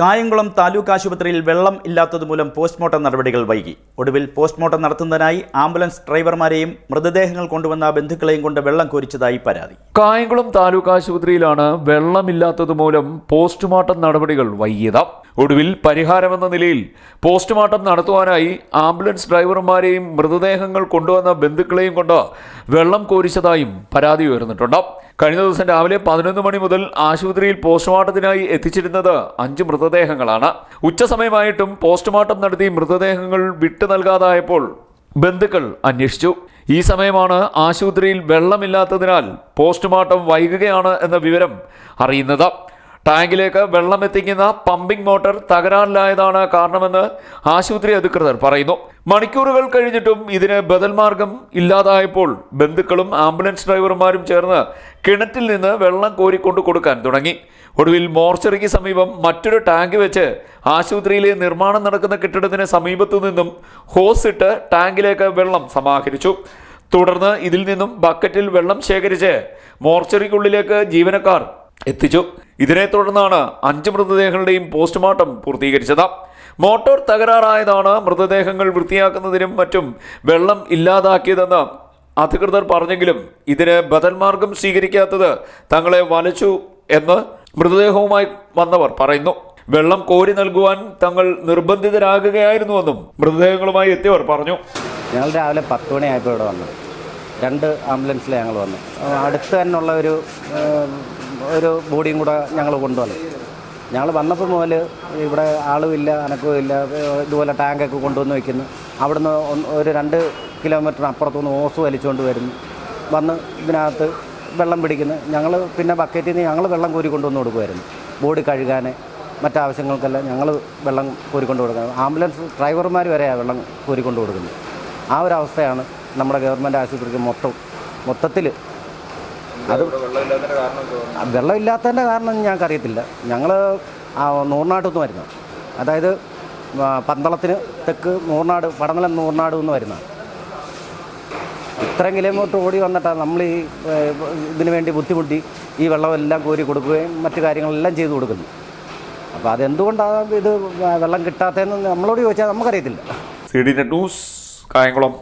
കായംകുളം താലൂക്ക് ആശുപത്രിയിൽ വെള്ളം ഇല്ലാത്തതുമൂലം പോസ്റ്റ്മോർട്ടം നടപടികൾ വൈകി. ഒടുവിൽ പോസ്റ്റ്മോർട്ടം നടത്തുന്നതിനായി ആംബുലൻസ് ഡ്രൈവർമാരെയും മൃതദേഹങ്ങൾ കൊണ്ടുവന്ന ബന്ധുക്കളെയും കൊണ്ട് വെള്ളം കോരിച്ചതായി പരാതി. കായംകുളം താലൂക്ക് ആശുപത്രിയിലാണ് വെള്ളമില്ലാത്തതുമൂലം പോസ്റ്റ്മോർട്ടം നടപടികൾ വൈകിയത്. ഒടുവിൽ പരിഹാരമെന്ന നിലയിൽ പോസ്റ്റ്മോർട്ടം നടത്തുവാനായി ആംബുലൻസ് ഡ്രൈവർമാരെയും മൃതദേഹങ്ങൾ കൊണ്ടുവന്ന ബന്ധുക്കളെയും കൊണ്ട് വെള്ളം കോരിച്ചതായും പരാതി ഉയർന്നിട്ടുണ്ട്. കഴിഞ്ഞ ദിവസം രാവിലെ പതിനൊന്ന് മണി മുതൽ ആശുപത്രിയിൽ പോസ്റ്റ്മോർട്ടത്തിനായി എത്തിച്ചിരുന്നത് അഞ്ച് മൃതദേഹങ്ങളാണ്. ഉച്ചസമയമായിട്ടും പോസ്റ്റ്മോർട്ടം നടത്തി മൃതദേഹങ്ങൾ വിട്ടു നൽകാതായപ്പോൾ ബന്ധുക്കൾ അന്വേഷിച്ചു. ഈ സമയമാണ് ആശുപത്രിയിൽ വെള്ളമില്ലാത്തതിനാൽ പോസ്റ്റ്മോർട്ടം വൈകുകയാണ് എന്ന വിവരം അറിയുന്നത്. ടാങ്കിലേക്ക് വെള്ളം എത്തിക്കുന്ന പമ്പിംഗ് മോട്ടോർ തകരാറിലായതാണ് കാരണമെന്ന് ആശുപത്രി അധികൃതർ പറയുന്നു. മണിക്കൂറുകൾ കഴിഞ്ഞിട്ടും ഇതിന് ബദൽ മാർഗം ഇല്ലാതായപ്പോൾ ബന്ധുക്കളും ആംബുലൻസ് ഡ്രൈവർമാരും ചേർന്ന് കിണറ്റിൽ നിന്ന് വെള്ളം കോരിക്കൊണ്ട് കൊടുക്കാൻ തുടങ്ങി. ഒടുവിൽ മോർച്ചറിക്ക് സമീപം മറ്റൊരു ടാങ്ക് വെച്ച് ആശുപത്രിയിലെ നിർമ്മാണം നടക്കുന്ന കെട്ടിടത്തിന് സമീപത്തു നിന്നും ഹോസ് ഇട്ട് ടാങ്കിലേക്ക് വെള്ളം സമാഹരിച്ചു. തുടർന്ന് ഇതിൽ നിന്നും ബക്കറ്റിൽ വെള്ളം ശേഖരിച്ച് മോർച്ചറിക്കുള്ളിലേക്ക് ജീവനക്കാർ എത്തിച്ചു. ഇതിനെ തുടർന്നാണ് അഞ്ച് മൃതദേഹങ്ങളുടെയും പോസ്റ്റ്മോർട്ടം പൂർത്തീകരിച്ചത്. മോട്ടോർ തകരാറായതാണ് മൃതദേഹങ്ങൾ വൃത്തിയാക്കുന്നതിനും മറ്റും വെള്ളം ഇല്ലാതാക്കിയതെന്ന് അധികൃതർ പറഞ്ഞെങ്കിലും ഇതിന് ബദൽമാർഗം സ്വീകരിക്കാത്തത് തങ്ങളെ വലച്ചു എന്ന് മൃതദേഹവുമായി വന്നവർ പറയുന്നു. വെള്ളം കോരി നൽകുവാൻ തങ്ങൾ നിർബന്ധിതരാകുകയായിരുന്നുവെന്നും മൃതദേഹങ്ങളുമായി എത്തിയവർ പറഞ്ഞു. ഞങ്ങൾ രാവിലെ പത്ത് മണിയായപ്പോൾ ഇവിടെ വന്നു രണ്ട് ആംബുലൻസിൽ ഞങ്ങൾ വന്നു. അടുത്ത് തന്നെയുള്ള ഒരു ഒരു ബോഡിയും കൂടെ ഞങ്ങൾ കൊണ്ടുവന്നു. ഞങ്ങൾ വന്നപ്പോൾ മുതൽ ഇവിടെ ആളുമില്ല അനക്കവുമില്ല ഇതുപോലെ ടാങ്കൊക്കെ കൊണ്ടുവന്ന് വയ്ക്കുന്നു അവിടുന്ന് ഒരു രണ്ട് കിലോമീറ്ററിന് അപ്പുറത്തുനിന്ന് ഓസ് വലിച്ചുകൊണ്ട് വരുന്നു. വന്ന് ഇതിനകത്ത് വെള്ളം പിടിക്കുന്നു. ഞങ്ങൾ പിന്നെ ബക്കറ്റിൽ നിന്ന് ഞങ്ങൾ വെള്ളം കോരി കൊണ്ടുവന്ന് കൊടുക്കുമായിരുന്നു. ബോഡി കഴുകാൻ മറ്റാവശ്യങ്ങൾക്കെല്ലാം ഞങ്ങൾ വെള്ളം കോരിക്കൊണ്ട് കൊടുക്കുന്നത്. ആംബുലൻസ് ഡ്രൈവർമാർ വരെയാണ് വെള്ളം കോരിക്കൊണ്ട് കൊടുക്കുന്നത് ആ ഒരു അവസ്ഥയാണ് നമ്മുടെ ഗവൺമെന്റ് ആശുപത്രിക്ക് മൊത്തം മൊത്തത്തിൽ അത് വെള്ളമില്ലാത്തതിന്റെ കാരണം ഞങ്ങൾക്കറിയത്തില്ല. ഞങ്ങൾ നൂറിനാട്ടിൽ നിന്ന് വരുന്നത്. അതായത് പന്തളത്തിന് തെക്ക് നൂറിനാട് പടനിലം നൂറിനാട് നിന്ന് വരുന്നത്. ഇത്രയും കിലോമീറ്റർ ഓടി വന്നിട്ടാണ് നമ്മൾ ഈ ഇതിനു വേണ്ടി ബുദ്ധിമുട്ടി ഈ വെള്ളമെല്ലാം കോരി കൊടുക്കുകയും മറ്റു കാര്യങ്ങളെല്ലാം ചെയ്തു കൊടുക്കുന്നു. അപ്പോൾ അതെന്തുകൊണ്ടാണ് ഇത് വെള്ളം കിട്ടാത്തതെന്ന് നമ്മളോട് ചോദിച്ചാൽ നമുക്കറിയത്തില്ല. C D news Kayamkulam.